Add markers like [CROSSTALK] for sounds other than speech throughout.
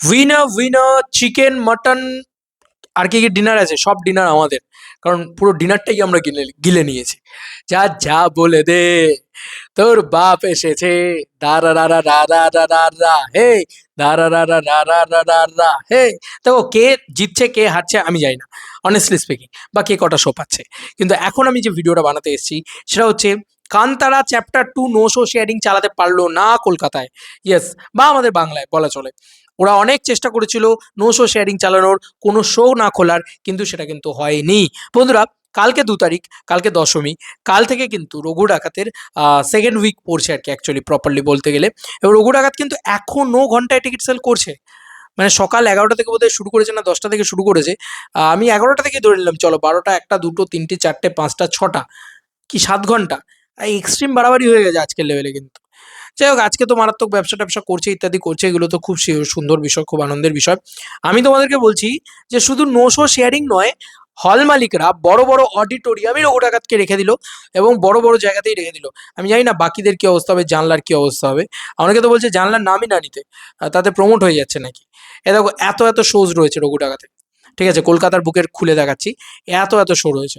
Winner winner chicken mutton আর কি কি ডিনার আছে? সব ডিনার আমাদের। কারণ পুরো ডিনারটাই আমরা গিলে গিলে নিয়েছি। যা যা বলে দে, তোর বাপ এসেছে। দারা রা রা রা রা রা রা রা হে দারা রা রা রা রা রা রা রা হে দেখো, কে জিতছে, কে হারছে, আমি জানি না। অনেস্টলি স্পিকিং বা কে কটা শো পাচ্ছে। কিন্তু এখন আমি যে ভিডিওটা বানাতে এসেছি, সেটা হচ্ছে, Kantara chapter two no show sharing চালাতে পারল না কলকাতায়। ইয়েস বা আমাদের বাংলায়, বলা চলে। ওরা অনেক চেষ্টা করেছিল নো শো শেয়ারিং চালানোর, কোনো শো না খোলার, কিন্তু সেটা কিন্তু হয়নি। বন্ধুরা, কালকে দু তারিখ, কালকে দশমী, কাল থেকে কিন্তু রঘু ডাকাতের সেকেন্ড উইক পড়ছে আর কি অ্যাকচুয়ালি প্রপারলি বলতে গেলে। এবং রঘু ডাকাত কিন্তু এখনও ঘন্টায় টিকিট সেল করছে। মানে সকাল এগারোটা থেকে বোধহয় শুরু করেছে না দশটা থেকে শুরু করেছে। আমি এগারোটা থেকে ধরে নিলাম, চলো বারোটা, একটা, দুটো, তিনটে, চারটে, পাঁচটা, ছটা, কি সাত ঘণ্টা? এক্সট্রিম বাড়াবাড়ি হয়ে গেছে আজকের লেভেলে কিন্তু। যাই হোক, আজকে তো মারাত্মক ব্যবসা ট্যাবসা করছে, ইত্যাদি করছে, এগুলো তো খুব সুন্দর বিষয়, খুব আনন্দের বিষয়। আমি তোমাদেরকে বলছি যে শুধু নো শো শেয়ারিং নয় হল মালিকরা বড় বড় অডিটোরিয়ামে রঘু ডাকাতকে রেখে দিল এবং বড় বড় জায়গাতেই রেখে দিল। আমি জানি না বাকিদের কি অবস্থা হবে, জানলার কি অবস্থা হবে। অনেকে তো বলছে জানলার নামই না নিতে তাতে প্রমোট হয়ে যাচ্ছে নাকি? এ দেখো, এত এত শোজ রয়েছে রঘু ডাকাতে ঠিক আছে, কলকাতার বুকের খুলে দেখাচ্ছি, এত এত শো রয়েছে।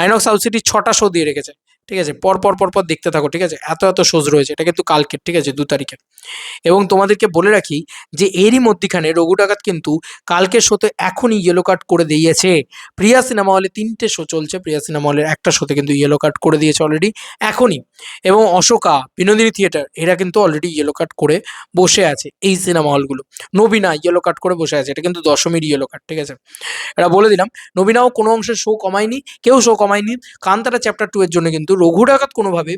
আইনক্স সাউথ সিটি ছটা শো দিয়ে রেখেছে। ঠিক আছে? পর পর পর পর দেখতে থাকো, ঠিক আছে? এত এত শোজ রয়েছে, এটা কিন্তু কালকের, ঠিক আছে? দু তারিখে এবং তোমাদেরকে বলে রাখি যে এরই মধ্যিখানে রঘু ডাকাত কিন্তু কালকের শোতে এখনই ইয়েলো কার্ড করে দিয়েছে। প্রিয়া সিনেমা হলে তিনটে শো চলছে, প্রিয়া সিনেমা হলের একটা শোতে কিন্তু ইয়েলো কার্ড করে দিয়েছে অলরেডি এখনই। এবং অশোকা, বিনোদিনী থিয়েটার এরা কিন্তু অলরেডি ইয়েলো কার্ড করে বসে আছে এই সিনেমা হলগুলো। নবীনা ইয়েলো কার্ড করে বসে আছে, এটা কিন্তু দশমীর ইয়েলো কার্ড ঠিক আছে? এটা বলে দিলাম, নবীনাও কোনো অংশে শো কমায়নি, কেউ শো কমায়নি। কান্তারা চ্যাপ্টার টু এর জন্য কিন্তু রঘু ডাকাত কোনোভাবে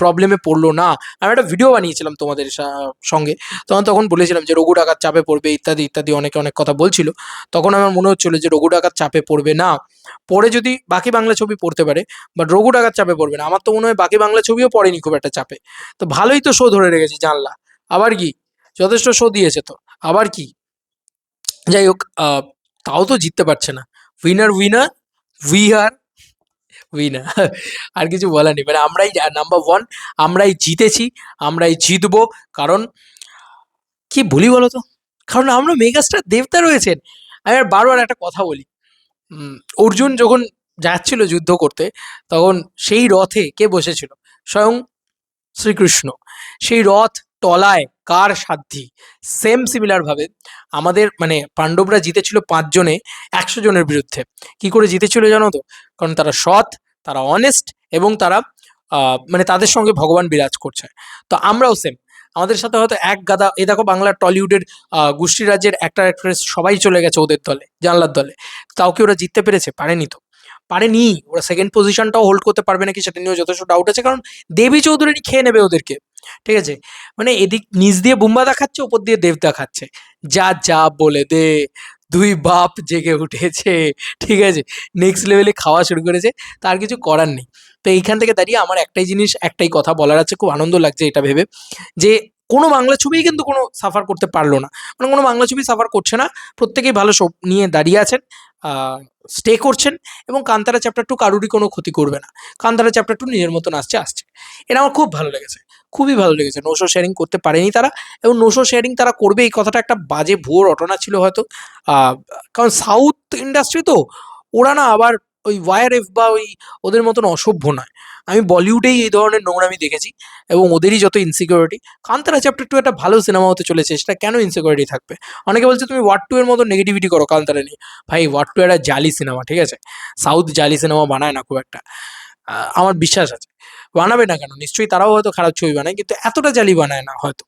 প্রবলেমে পড়ল না। আমি একটা ভিডিও বানিয়েছিলাম তোমাদের সঙ্গে। তখন তখন বলেছিলাম যে, রঘু ডাকাত চাপে পড়বে, ইত্যাদি ইত্যাদি অনেকে অনেক কথা বলছিল। তখন আমার মনে হচ্ছিল যে, রঘু ডাকাত চাপে পড়বে না। পরে যদি বাকি বাংলা ছবি পড়তে পারে বাট রঘু ডাকাত চাপে পড়বে না। আমার তো মনে হয় বাকি বাংলা ছবিও পড়েনি খুব একটা চাপে। তো ভালোই তো শো ধরে রেখেছে জানলা। আবার কি? যথেষ্ট শো দিয়েছে তো। আবার কি? যাই হোক তাও তো জিততে পারছে না। Winner winner we are winner [LAUGHS] আর কিছু বলার নেই। মানে আমরাই নাম্বার ওয়ান আমরাই জিতেছি, আমরাই জিতবো। কারণ, কি বলি বলো তো কারণ আমরা মেগাস্টার দেবতা রয়েছেন। আমি আর বারবার একটা কথা বলি। অর্জুন যখন যাচ্ছিল যুদ্ধ করতে, তখন সেই রথে কে বসেছিল? স্বয়ং শ্রীকৃষ্ণ। সেই রথ তলায় কার সাধ্যি? সেম সিমিলার ভাবে আমাদের মানে পাণ্ডবরা জিতেছিল পাঁচজনে একশো জনের বিরুদ্ধে। কি করে জিতেছিল জানো তো? কারণ তারা সৎ তারা অনেস্ট এবং তারা মানে তাদের সঙ্গে ভগবান বিরাজ করছে। তো আমরাও সেম আমাদের সাথে হয়তো এক গাদা এই দেখো বাংলার টলিউডের আহ, গোষ্ঠী রাজ্যের অ্যাক্টার অ্যাক্ট্রেস সবাই চলে গেছে ওদের দলে জানলার দলে। তাও কি ওরা জিততে পেরেছে? পারেনি তো। পারেনি। ওরা সেকেন্ড পজিশনটাও হোল্ড করতে পারবে নাকি সেটা নিয়েও যথেষ্ট ডাউট আছে কারণ দেবী চৌধুরী খেয়ে নেবে ওদেরকে। ঠিক আছে? মানে এদিক নিচ দিয়ে বুম্বা দেখাচ্ছে ওপর দিয়ে দেব দেখাচ্ছে। যা যা বলে দে। দুই বাপ জেগে উঠেছে, ঠিক আছে? নেক্সট লেভেলে খাওয়া শুরু করেছে, তার কিছু করার নেই। তো এইখান থেকে দাঁড়িয়ে আমার একটাই জিনিস, একটাই কথা বলার আছে, খুব আনন্দ লাগছে এটা ভেবে, যে কোনো বাংলা ছবিই কিন্তু কোনো সাফার করতে পারল না। মানে কোনো বাংলা ছবি সাফার করছে না, প্রত্যেকেই ভালো সব নিয়ে দাঁড়িয়ে আছেন স্টে করছেন এবং কান্তারা চ্যাপ্টার টু কারুরই কোনো ক্ষতি করবে না। কান্তারা চ্যাপ্টার টু নিজের মতন আসছে আসছে। এটা আমার খুব ভালো লেগেছে। খুবই ভালো লেগেছে। নোশো শেয়ারিং করতে পারেনি তারা এবং নোশো শেয়ারিং তারা করবে এই কথাটা একটা বাজে ভুয়ো রটনা ছিল হয়তো। কারণ সাউথ ইন্ডাস্ট্রি তো ওরা না আবার ওই ওয়াইআরএফ বা ওই ওদের মতন অসভ্য নয়। আমি বলিউডেই এই ধরনের নোংরামি দেখেছি এবং ওদেরই যত ইনসিকিউরিটি কান্তারা চ্যাপ্টার টু একটা ভালো সিনেমা হতে চলেছে, সেটা কেন ইনসিকিউরিটি থাকবে? অনেকে বলছে, তুমি ওয়ার্ড টু এর মতো নেগেটিভিটি করো কান্তারা নিয়ে। ভাই ওয়ার্ড টু একটা জালি সিনেমা ঠিক আছে? সাউথ জালি সিনেমা বানায় না খুব একটা। আমার বিশ্বাস আছে। বানাবে না কেন? নিশ্চয়ই তারাও হয়তো খারাপ ছবি বানায়, কিন্তু এতটা জালি বানায় না হয়তো।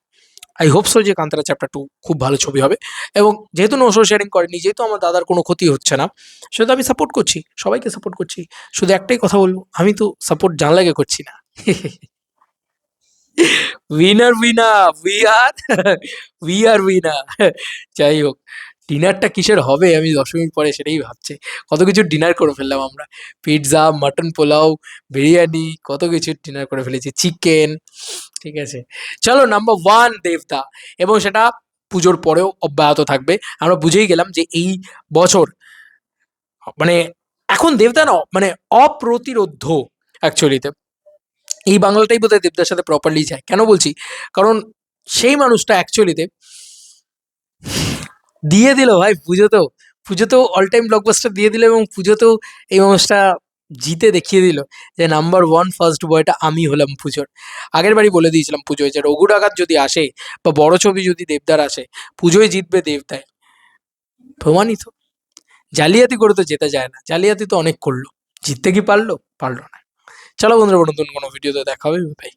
আই হোপ সো যে কান্তারা চ্যাপ্টার টু খুব ভালো ছবি হবে। এবং যেহেতু নোশো শেয়ারিং করেনি, যেহেতু আমার দাদার কোনো ক্ষতি হচ্ছে না, সেহেতু আমি সাপোর্ট করছি, সবাইকে সাপোর্ট করছি। শুধু একটাই কথা বলব, আমি তো সাপোর্ট জানলাকে করছি না। Winner winner we are we are winner যাই হোক ডিনারটা কিসের হবে? আমি দশ মিনিট পরে সেটাই ভাবছি। কত কিছু ডিনার করে ফেললাম আমরা। পিৎজা মাটন পোলাও, বিরিয়ানি, কত কিছু ডিনার করে ফেলেছি। চিকেন ঠিক আছে। চলো নাম্বার ওয়ান দেবতা এবং সেটা পুজোর পরেও অব্যাহত থাকবে। আমরা বুঝেই গেলাম যে এই বছর মানে এখন দেবতা না মানে অপ্রতিরোধ্য অ্যাকচুয়ালিতে এই বাংলাটাই বোধহয় দেবদার সাথে প্রপারলি যায়। কেন বলছি? কারণ সেই মানুষটা অ্যাকচুয়ালিতে দিয়ে দিল ভাই, পুজোতেও। পুজোতেও অল টাইম ব্লকবাস্টার দিয়ে দিল এবং পুজোতেও এই মানুষটা জিতে দেখিয়ে দিল যে নাম্বার ওয়ান ফার্স্ট বয়টা আমি হলাম পুজোর। আগের বারই বলে দিয়েছিলাম পুজোয় যে রঘু ডাকাত যদি আসে বা বড় ছবি যদি দেবদার আসে, পুজোয় জিতবে দেবদায়। প্রমাণিত। জালিয়াতি করে তো যেতে যায় না। জালিয়াতি তো অনেক করল। জিততে কি পারল? পারল না। চলো বন্ধুরা, নতুন কোনো ভিডিওতে দেখা হবে। ভাই